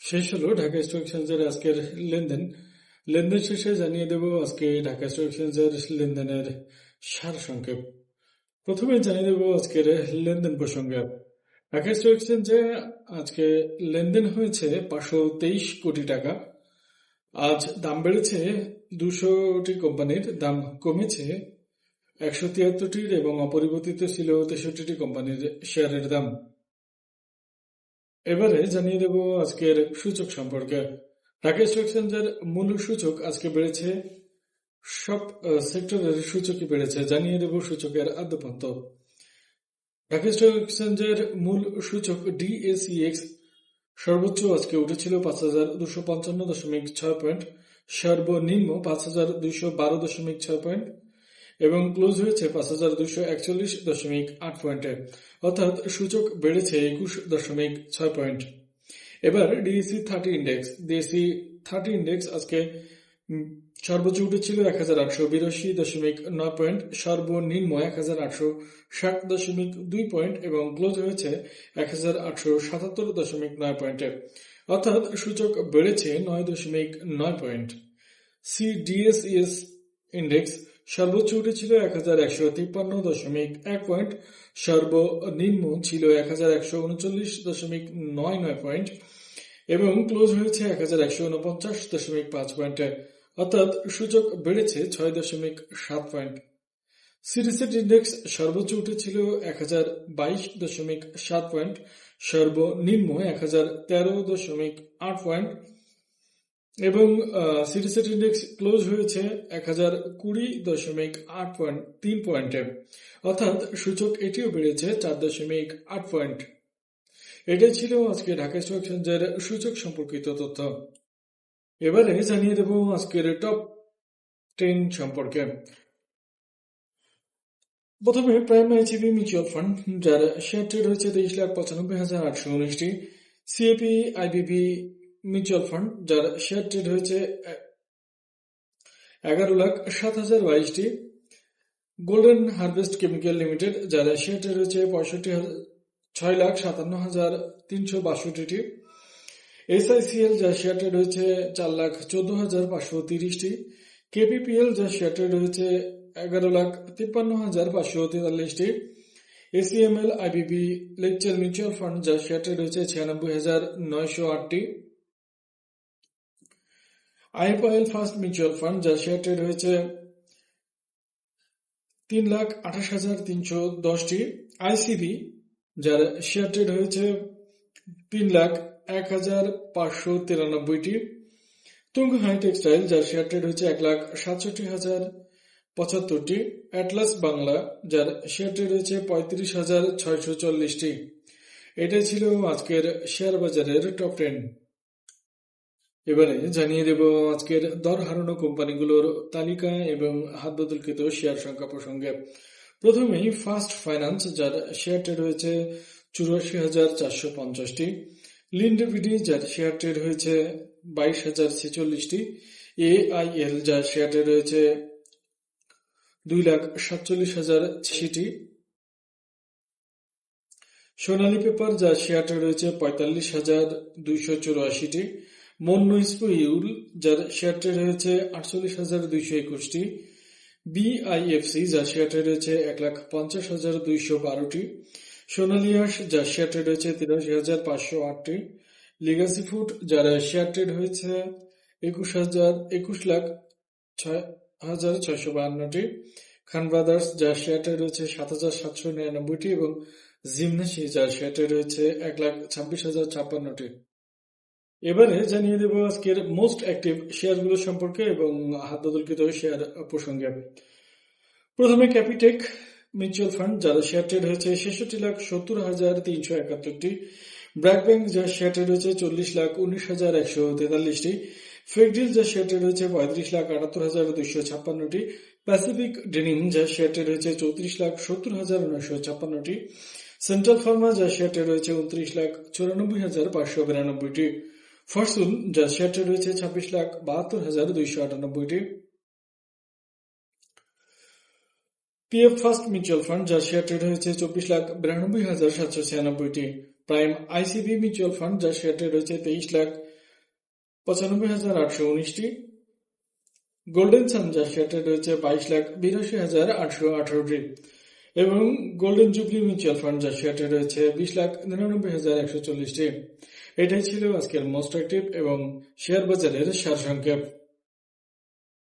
শেষ হলো ঢাকা স্টক এক্সচেঞ্জের আজকের লেনদেন। লেনদেন শেষে জানিয়ে দেব আজকে ঢাকা স্টক এক্সচেঞ্জের লেনদেনের সার সংক্ষেপ। প্রথমে জানিয়ে দেব আজকের লেনদেন প্রসঙ্গে। ঢাকা স্টক এক্সচেঞ্জে আজকে লেনদেন হয়েছে পাঁচশো তেইশ কোটি টাকা। আজ দাম বেড়েছে দুশোটি কোম্পানির, দাম কমেছে একশো তিয়াত্তরটির এবং অপরিবর্তিত ছিল তেষট্টিটি কোম্পানির শেয়ারের দাম। এবারে জানিয়ে দেব আজকের সূচক সম্পর্কে। ঢাকা স্টক এক্সচেঞ্জের মূল সূচক আজকে বেড়েছে, সব সেক্টরের সূচকই বেড়েছে, জানিয়ে দেব সূচকের আদ্যপান্ত। ঢাকা স্টক এক্সচেঞ্জের মূল সূচক ডিএসিএক্স সর্বোচ্চ আজকে উঠেছিল পাঁচ হাজার দুশো পঞ্চান্ন দশমিক ছয় পয়েন্ট, সর্বনিম্ন পাঁচ হাজার দুইশো বারো দশমিক ছয় পয়েন্ট এবং ক্লোজ হয়েছে পাঁচ হাজার দুশো একচল্লিশ দশমিক আট পয়েন্টে। অর্থাৎ সূচক বেড়েছে একুশ দশমিক ছয় পয়েন্ট। এবার DSE thirty index. DSE thirty index আজকে সর্বোচ্চ উঠেছিল এক হাজার আটশো বিরাশি দশমিক নয় পয়েন্ট, সর্বনিম্ন এক হাজার আটশো ষাট দশমিক দুই পয়েন্ট এবং ক্লোজ হয়েছে এক হাজার আটশো সাতাত্তর দশমিক নয় পয়েন্টে। অর্থাৎ সূচক বেড়েছে নয় দশমিক নয় পয়েন্ট। সিডিএসইএস ইন্ডেক্স সর্বোচ্চ উঠেছিল এক হাজার একশো তিপ্পান্ন দশমিক এক পয়েন্ট। সর্বনিম্ন ছিল এক হাজার একশো উনচল্লিশ দশমিক নয় নয় পয়েন্ট এবং ক্লোজ হয়েছে এক হাজার একশো উনপঞ্চাশ দশমিক পাঁচ পয়েন্টে। অর্থাৎ সূচক বেড়েছে ছয় দশমিক সাত পয়েন্ট। সিরিসেট ইন্ডেক্স সর্বোচ্চ উঠেছিল এক হাজার বাইশ দশমিক সাত পয়েন্ট। সর্বনিম্ন এক হাজার তেরো দশমিক আট পয়েন্ট। এবং সিরিসেট ইন্ডেক্স ক্লোজ হয়েছে এক হাজার কুড়ি দশমিক আট পয়েন্ট তিন পয়েন্টে। অর্থাৎ সূচক এটিও বেড়েছে চার দশমিক আট পয়েন্ট। এটাই ছিল আজকে ঢাকা স্টক এক্সচেঞ্জের সূচক সম্পর্কিত তথ্য। এবারে জানিয়ে দেব আজকের টপ টেন সম্পর্কে। প্রথমে প্রাইম আইচিবি মিউচুয়াল ফান্ড, যার ট্রেড হয়েছে তেইশ লাখ পঁচানব্বই হাজার আটশো উনিশটি। সিএপি আইবিবি মিউচুয়াল ফান্ড, যার শেয়ার ট্রেড হয়েছে এগারো লাখ সাত হাজার বাইশটি। গোল্ডেন হারভেস্ট কেমিক্যাল লিমিটেড, যার শেয়ার ট্রেড হয়েছে পঁয়ষট্টি ছয় লাখ সাতান্ন হাজার তিনশো বাষট্টিটি। এসআইসিএল, যার শেয়ার ট্রেড হয়েছে চার লাখ চোদ্দ হাজার পাঁচশো তিরিশটি। কেপিপিএল, যার শেয়ার ট্রেড হয়েছে এগারো লাখ তিপ্পান্ন হাজার পাঁচশো তেতাল্লিশটি। ACML IBB lecture mutual fund, যার শেয়ার ট্রেড হয়েছে ছিয়ানব্বই হাজার নয়শো আটটি। আইএফআইএল ফার্স্ট মিউচুয়াল ফান্ড যার শেয়ার ট্রেড হয়েছে তিন লাখ আঠাশ হাজার তিনশো দশটি আইসিবি, যার শেয়ার ট্রেড হয়েছে তিন লাখ এক হাজার পাঁচশো তিরানব্বইটি। তুঙ্গ হাই টেক্সটাইল, যার শেয়ার ট্রেড হয়েছে এক লাখ সাতষট্টি হাজার পঁচাত্তরটি। অ্যাটলাস বাংলা, যার শেয়ার ট্রেড হয়েছে পঁয়ত্রিশ হাজার ছয়শো চল্লিশটি। এটাই ছিল আজকের শেয়ার বাজারের টপ টেন। এবারে জানিয়ে দেব আজকের দর হারানো কোম্পানিগুলোর তালিকা এবং হাত বদলকৃত শেয়ার সংখ্যা প্রসঙ্গে। প্রথমেই ফার্স্ট ফাইন্যান্স, যার শেয়ার ট্রেড হয়েছে চুরাশি হাজার চারশো পঞ্চাশটি। লিন্ডেভিডি যার শেয়ার ট্রেড হয়েছে বাইশ হাজার ছেচল্লিশটি। এআইএল, যার শেয়ার ট্রেড হয়েছে দুই লাখ সাতচল্লিশ হাজার ছিটি সোনালী পেপার, যার শেয়ার ট্রেড হয়েছে পঁয়তাল্লিশ হাজার দুইশো চুরাশিটি। মন্য ইউল যার শেয়ার ট্রেড হয়েছে আটচল্লিশ হাজার দুইশো একুশটি। বিআইএফসি যার শেয়ার ট্রেড হয়েছে এক লাখ পঞ্চাশ হাজার দুইশো বারোটি। সোনালিয়াস যার শেয়ার ট্রেড হয়েছে তিরাশি হাজার পাঁচশো আটটি। লিগাসি ফুড যার শেয়ার ট্রেড হয়েছে একুশ হাজার, একুশ লাখ ছয় হাজার ছয়শো বাহান্নটি। খান ব্রাদার্স যার শেয়ার ট্রেড হয়েছে সাত হাজার সাতশো নিরানব্বইটি এবং জিমনাসি যার শেয়ার ট্রেড হয়েছে এক লাখ ছাব্বিশ হাজার ছাপ্পান্নটি। এবারে জানিয়ে দেব আজকের মোস্ট অ্যাক্টিভ শেয়ারগুলো সম্পর্কে এবং হাত বদলকৃত শেয়ার প্রসঙ্গে। প্রথমে ক্যাপিটেক মিউচুয়াল ফান্ড যার শেয়ার ট্রেড হয়েছে, ছেষট্টি লাখ সত্তর হাজার তিনশো একাত্তরটি। ব্র্যাক ব্যাংক যার শেয়ার ট্রেড হয়েছে, চল্লিশ লাখ উনিশ হাজার একশো তেতাল্লিশটি। ফেকডিল যার শেয়ার ট্রেড হয়েছে, পঁয়ত্রিশ লাখ আটাত্তর হাজার দুইশো ছাপ্পান্নটি। প্যাসিফিক ডেনিম যার শেয়ার ট্রেড হয়েছে, চৌত্রিশ লাখ সত্তর হাজার নয়শো ছাপ্পান্নটি। সেন্ট্রাল ফার্মা যার শেয়ার ট্রেড হয়েছে, উনত্রিশ লাখ চুরানব্বই হাজার পাঁচশো বিরানব্বইটি। ফরসুন যার শেয়ার ট্রেড হয়েছে ছাব্বিশ লাখ বাহাত্তর হাজার দুইশো আটানব্বইটি। পিএফ ফার্স্ট মিউচুয়াল ফান্ড যার শেয়ার ট্রেড হয়েছে চব্বিশ লাখ বিরানব্বই হাজার সাতশো ছিয়ানব্বইটি। প্রাইম আইসিবি মিউচুয়াল ফান্ড যার শেয়ার ট্রেড হয়েছে তেইশ লাখ পঁচানব্বই হাজার আটশো উনিশটি। গোল্ডেন সান যার শেয়ারটা রয়েছে বাইশ লাখ বিরাশি হাজার আটশো আঠারোটি। এবং গোল্ডেন জুবলি মিউচুয়াল ফান্ড যার শেয়ারটা রয়েছে বিশ লাখ নিরানব্বই হাজার একশো চল্লিশটি। এটাই ছিল আজকের মোস্ট অ্যাক্টিভ এবং শেয়ার বাজারের সার সংক্ষেপ